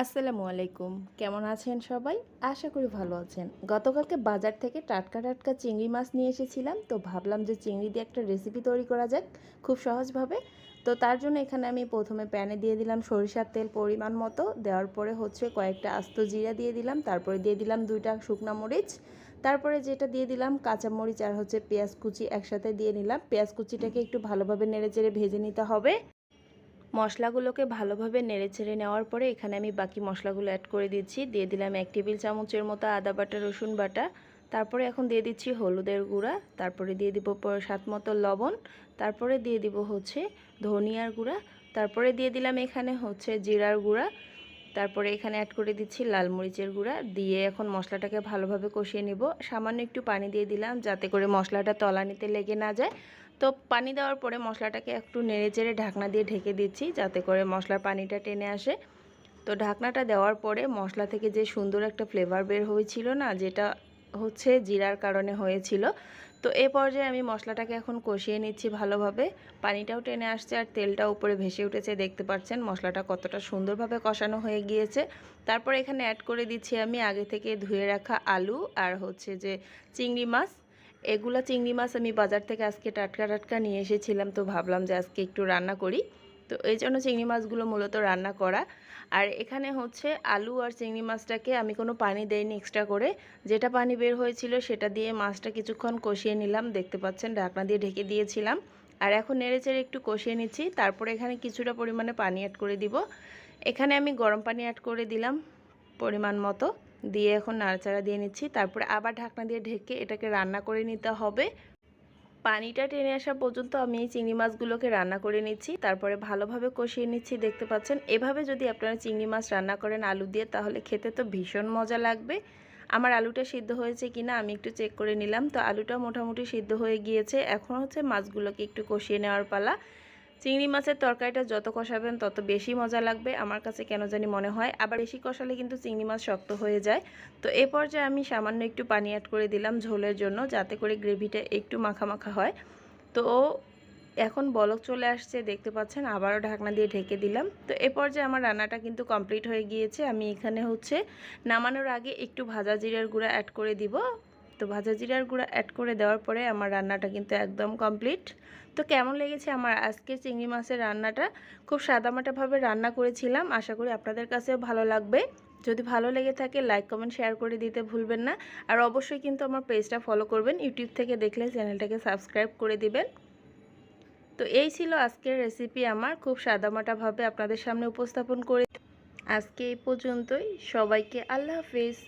আসসালামু আলাইকুম। কেমন আছেন সবাই? আশা করি ভালো আছেন। গতকালকে বাজার থেকে টাটকা টাটকা চিংড়ি মাছ নিয়ে এসেছিলাম, তো ভাবলাম যে চিংড়ি দিয়ে একটা রেসিপি তৈরি করা যাক, খুব সহজভাবে। তো তার জন্য এখানে আমি প্রথমে প্যানে দিয়ে দিলাম সরিষার তেল পরিমাণ মতো, দেওয়ার পরে হচ্ছে কয়েকটা আস্ত জিরা দিয়ে দিলাম, তারপরে দিয়ে দিলাম দুইটা শুকনা মরিচ। তারপরে যেটা দিয়ে দিলাম কাঁচা মরিচ আর হচ্ছে পেঁয়াজ কুচি একসাথে দিয়ে নিলাম। পেঁয়াজ কুচিটাকে একটু ভালোভাবে নেড়ে চেড়ে ভেজে নিতে হবে। মশলাগুলোকে ভালোভাবে নেড়ে ছেড়ে নেওয়ার পরে এখানে আমি বাকি মশলাগুলো অ্যাড করে দিচ্ছি। দিয়ে দিলাম এক টেবিল চামচের মতো আদা বাটা, রসুন বাটা। তারপরে এখন দিয়ে দিচ্ছি হলুদের গুঁড়া। তারপরে দিয়ে দিব স্বাদ মতো লবণ। তারপরে দিয়ে দিব হচ্ছে ধনিয়ার গুঁড়া। তারপরে দিয়ে দিলাম এখানে হচ্ছে জিরার গুঁড়া। তারপরে এখানে অ্যাড করে দিচ্ছি লাল মরিচের গুঁড়া। দিয়ে এখন মশলাটাকে ভালোভাবে কষিয়ে নিব। সামান্য একটু পানি দিয়ে দিলাম যাতে করে মশলাটা তলানিতে লেগে না যায়। তো পানি দেওয়ার পরে মশলাটাকে একটু নেড়ে চেড়ে ঢাকনা দিয়ে ঢেকে দিচ্ছি, যাতে করে মশলার পানিটা টেনে আসে। তো ঢাকনাটা দেওয়ার পরে মশলা থেকে যে সুন্দর একটা ফ্লেভার বের হয়েছিল না, যেটা হচ্ছে জিরার কারণে হয়েছিল। তো এ পর্যায়ে আমি মশলাটাকে এখন কষিয়ে নিচ্ছি ভালোভাবে। পানিটাও টেনে আসছে আর তেলটা উপরে ভেসে উঠেছে, দেখতে পাচ্ছেন মশলাটা কতটা সুন্দরভাবে কষানো হয়ে গিয়েছে। তারপর এখানে অ্যাড করে দিচ্ছি আমি আগে থেকে ধুয়ে রাখা আলু আর হচ্ছে যে চিংড়ি মাছ। এগুলা চিংড়ি মাছ আমি বাজার থেকে আজকে টাটকা টাটকা নিয়ে এসেছিলাম, তো ভাবলাম যে আজকে একটু রান্না করি। তো এই জন্য চিংড়ি মাছগুলো মূলত রান্না করা। আর এখানে হচ্ছে আলু আর চিংড়ি মাছটাকে আমি কোনো পানি দেইনি এক্সট্রা করে। যেটা পানি বের হয়েছিল সেটা দিয়ে মাছটা কিছুক্ষণ কষিয়ে নিলাম, দেখতে পাচ্ছেন ঢাকনা দিয়ে ঢেকে দিয়েছিলাম। আর এখন নেড়ে চেড়ে একটু কষিয়ে নিচ্ছি, তারপরে এখানে কিছুটা পরিমাণে পানি অ্যাড করে দিব। এখানে আমি গরম পানি অ্যাড করে দিলাম পরিমাণ মতো। দিয়ে এখন নাড়াচাড়া দিয়ে নিচ্ছি। তারপরে আবার ঢাকনা দিয়ে ঢেকে এটাকে রান্না করে নিতে হবে। পানিটা টেনে আসা পর্যন্ত আমি এই চিংড়ি মাছগুলোকে রান্না করে নিচ্ছি। তারপরে ভালোভাবে কষিয়ে নিচ্ছি, দেখতে পাচ্ছেন। এভাবে যদি আপনারা চিংড়ি মাছ রান্না করেন আলু দিয়ে, তাহলে খেতে তো ভীষণ মজা লাগবে। আমার আলুটা সিদ্ধ হয়েছে কিনা আমি একটু চেক করে নিলাম। তো আলুটা মোটামুটি সিদ্ধ হয়ে গিয়েছে। এখন হচ্ছে মাছগুলোকে একটু কষিয়ে নেওয়ার পালা। চিংড়ি মাছের তরকারিটা যত কষাবেন, তত বেশি মজা লাগবে। আমার কাছে কেন জানি মনে হয়, আবার বেশি কষালে কিন্তু চিংড়ি মাছ শক্ত হয়ে যায়। তো এ পর্যায়ে আমি সামান্য একটু পানি অ্যাড করে দিলাম ঝোলের জন্য, যাতে করে গ্রেভিটা একটু মাখা মাখা হয়। তো এখন বলক চলে আসছে, দেখতে পাচ্ছেন, আবারও ঢাকনা দিয়ে ঢেকে দিলাম। তো এ পর্যায়ে আমার রান্নাটা কিন্তু কমপ্লিট হয়ে গিয়েছে। আমি এখানে হচ্ছে নামানোর আগে একটু ভাজা জিরার গুঁড়া অ্যাড করে দিব। তো ভাজা জিরার গুঁড়া অ্যাড করে দেওয়ার পরে আমার রান্নাটা কিন্তু একদম কমপ্লিট তো কেমন লেগেছে আমার আজকে চিংড়ি মাছের রান্নাটা? খুব সাদামাটাভাবে রান্না করেছিলাম, আশা করি আপনাদের কাছেও ভালো লাগবে। যদি ভালো লেগে থাকে লাইক কমেন্ট শেয়ার করে দিতে ভুলবেন না। আর অবশ্যই কিন্তু আমার পেজটা ফলো করবেন ইউটিউব থেকে দেখলে চ্যানেলটাকে সাবস্ক্রাইব করে দিবেন। তো এই ছিল আজকের রেসিপি আমার, খুব সাদামাটাভাবে আপনাদের সামনে উপস্থাপন করে। আজকে এই পর্যন্তই, সবাইকে আল্লাহ হাফিজ।